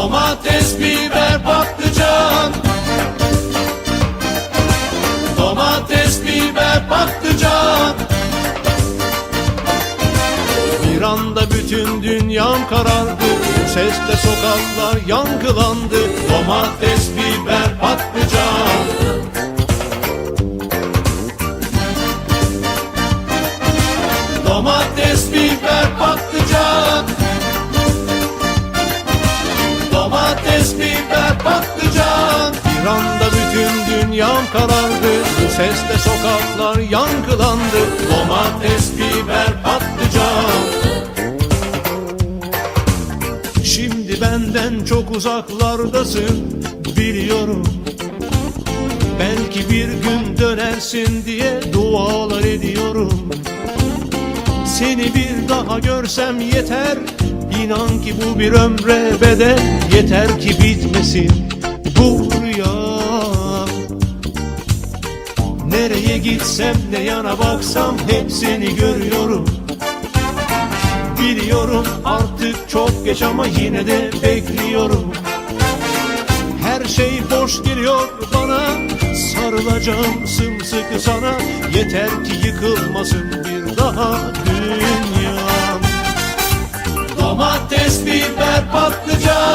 Domates, biber, patlıcan. Domates, biber, patlıcan. Bir anda bütün dünyam karardı. Sesle sokaklar yankılandı. Domates, biber, patlıcan. Domates, biber, patlıcan. Bir anda bütün dünyam karardı sesle sokaklar yankılandı. Domates, biber, patlıcan. Şimdi benden çok uzaklardasın biliyorum. Belki bir gün dönersin diye dualar ediyorum. Seni bir daha görsem yeter İnan ki bu bir ömre bedel. Yeter ki bitmesin bu rüya. Nereye gitsem ne yana baksam hep seni görüyorum. Biliyorum artık çok geç ama yine de bekliyorum. Her şey boş geliyor bana. Sarılacağım sımsıkı sana. Yeter ki yıkılmasın bir daha dünyam Domates, biber, patlıcan